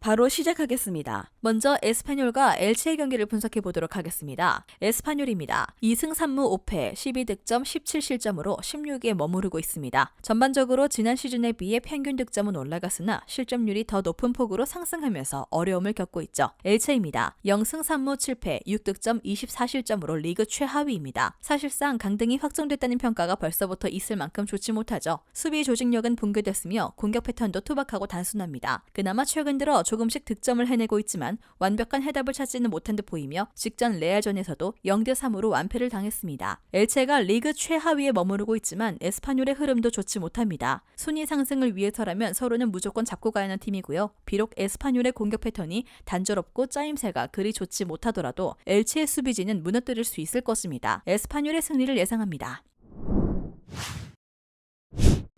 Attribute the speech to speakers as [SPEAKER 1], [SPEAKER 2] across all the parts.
[SPEAKER 1] 바로 시작하겠습니다. 먼저 에스파뇰과 엘체의 경기를 분석해 보도록 하겠습니다. 에스파뇰입니다. 2승 3무 5패, 12득점, 17실점으로 16위에 머무르고 있습니다. 전반적으로 지난 시즌에 비해 평균 득점은 올라갔으나 실점률이 더 높은 폭으로 상승하면서 어려움을 겪고 있죠. 엘체입니다. 0승 3무 7패, 6득점, 24실점으로 리그 최하위입니다. 사실상 강등이 확정됐다는 평가가 벌써부터 있을 만큼 좋지 못하죠. 수비 조직력은 붕괴됐으며 공격 패턴도 투박하고 단순합니다. 그나마 최근 들어 조금씩 득점을 해내고 있지만 완벽한 해답을 찾지는 못한 듯 보이며 직전 레알전에서도 0대 3으로 완패를 당했습니다. 엘체가 리그 최하위에 머무르고 있지만 에스파뇰의 흐름도 좋지 못합니다. 순위 상승을 위해서라면 서로는 무조건 잡고 가야 하는 팀이고요. 비록 에스파뇰의 공격 패턴이 단조롭고 짜임새가 그리 좋지 못하더라도 엘체의 수비진은 무너뜨릴 수 있을 것입니다. 에스파뇰의 승리를 예상합니다.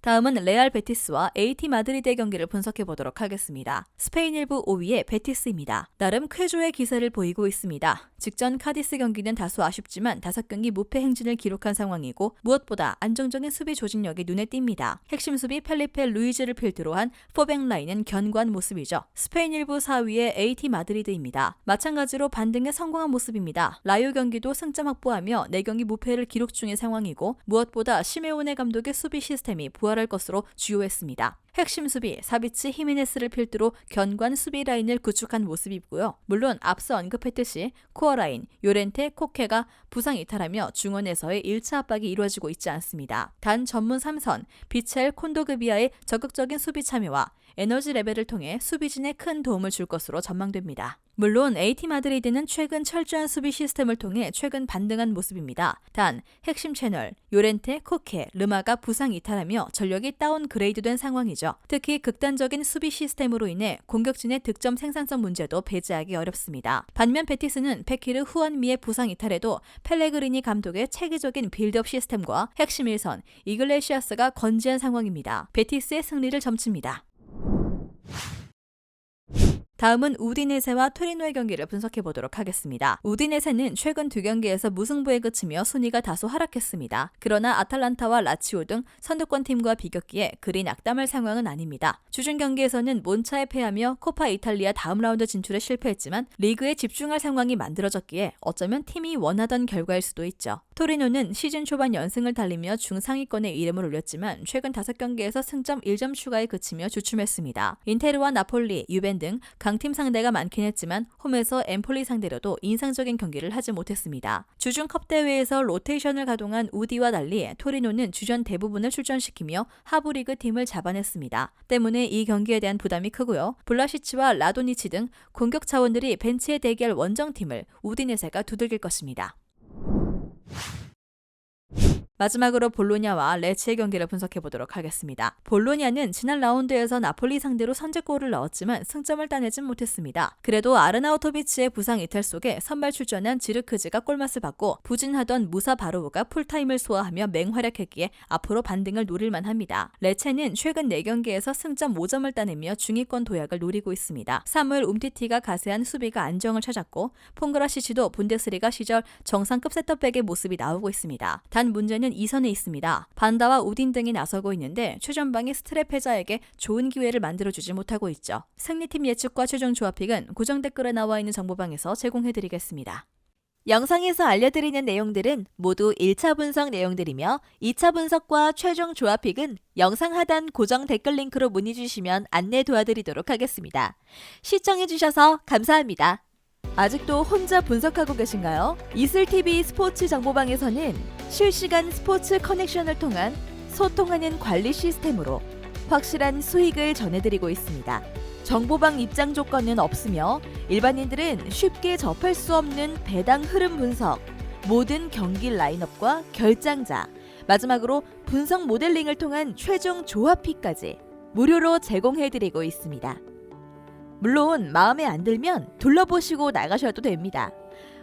[SPEAKER 1] 다음은 레알 베티스와 AT 마드리드의 경기를 분석해 보도록 하겠습니다. 스페인 1부 5위의 베티스입니다. 나름 쾌조의 기세를 보이고 있습니다. 직전 카디스 경기는 다소 아쉽지만 5경기 무패 행진을 기록한 상황이고 무엇보다 안정적인 수비 조직력이 눈에 띕니다. 핵심 수비 펠리페 루이즈를 필두로 한 포백 라인은 견고한 모습이죠. 스페인 1부 4위의 AT 마드리드입니다. 마찬가지로 반등에 성공한 모습입니다. 라요 경기도 승점 확보하며 4경기 무패를 기록 중인 상황이고 무엇보다 시메오네 감독의 수비 시스템이 부활 할 것으로 주요했습니다. 핵심 수비 사비치 히메네스를 필두로 견고한 수비 라인을 구축한 모습이고요. 물론 앞서 언급했듯이 코어 라인 요렌테 코케가 부상 이탈하며 중원에서의 1차 압박이 이루어지고 있지 않습니다. 단 전문 3선 비첼 콘도그비아의 적극적인 수비 참여와 에너지 레벨을 통해 수비진에 큰 도움을 줄 것으로 전망됩니다. 물론 AT 마드리드는 최근 철저한 수비 시스템을 통해 최근 반등한 모습입니다. 단 핵심 채널 요렌테, 코케, 르마가 부상 이탈하며 전력이 다운그레이드된 상황이죠. 특히 극단적인 수비 시스템으로 인해 공격진의 득점 생산성 문제도 배제하기 어렵습니다. 반면 베티스는 페키르 후안미의 부상 이탈에도 펠레그리니 감독의 체계적인 빌드업 시스템과 핵심 일선 이글레시아스가 건재한 상황입니다. 베티스의 승리를 점칩니다. 다음은 우디네세와 토리노의 경기를 분석해 보도록 하겠습니다. 우디네세는 최근 두 경기에서 무승부에 그치며 순위가 다소 하락했습니다. 그러나 아탈란타와 라치오 등 선두권 팀과 비겼기에 그리 낙담할 상황은 아닙니다. 주중 경기에서는 몬차에 패하며 코파 이탈리아 다음 라운드 진출에 실패했지만 리그에 집중할 상황이 만들어졌기에 어쩌면 팀이 원하던 결과일 수도 있죠. 토리노는 시즌 초반 연승을 달리며 중상위권에 이름을 올렸지만 최근 5경기에서 승점 1점 추가에 그치며 주춤했습니다. 인테르와 나폴리, 유벤 등 강팀 상대가 많긴 했지만 홈에서 엠폴리 상대로도 인상적인 경기를 하지 못했습니다. 주중 컵 대회에서 로테이션을 가동한 우디와 달리 토리노는 주전 대부분을 출전시키며 하부리그 팀을 잡아냈습니다. 때문에 이 경기에 대한 부담이 크고요. 블라시치와 라도니치 등 공격 차원들이 벤치에 대기할 원정팀을 우디네세가 두들길 것입니다. you 마지막으로 볼로냐와 레치의 경기를 분석해 보도록 하겠습니다. 볼로냐는 지난 라운드에서 나폴리 상대로 선제골을 넣었지만 승점을 따내진 못했습니다. 그래도 아르나우토비치의 부상 이탈 속에 선발 출전한 지르크즈가 골맛을 받고 부진하던 무사 바로우가 풀타임을 소화하며 맹활약했기에 앞으로 반등을 노릴만 합니다. 레체는 최근 4경기에서 승점 5점을 따내며 중위권 도약을 노리고 있습니다. 3월 움티티가 가세한 수비가 안정을 찾았고 퐁그라시치도 분데스리가 시절 정상급 세터백의 모습이 나오고 있습니다. 단 문제는 2선에 있습니다. 반다와 우딘 등이 나서고 있는데 최전방의 스트랩 해자에게 좋은 기회를 만들어주지 못하고 있죠. 승리팀 예측과 최종 조합픽은 고정 댓글에 나와 있는 정보방에서 제공해드리겠습니다. 영상에서 알려드리는 내용들은 모두 1차 분석 내용들이며 2차 분석과 최종 조합픽은 영상 하단 고정 댓글 링크로 문의 주시면 안내 도와드리도록 하겠습니다. 시청해주셔서 감사합니다. 아직도 혼자 분석하고 계신가요? 이슬TV 스포츠 정보방에서는 실시간 스포츠 커넥션을 통한 소통하는 관리 시스템으로 확실한 수익을 전해드리고 있습니다. 정보방 입장 조건은 없으며 일반인들은 쉽게 접할 수 없는 배당 흐름 분석, 모든 경기 라인업과 결장자, 마지막으로 분석 모델링을 통한 최종 조합픽까지 무료로 제공해드리고 있습니다. 물론 마음에 안 들면 둘러보시고 나가셔도 됩니다.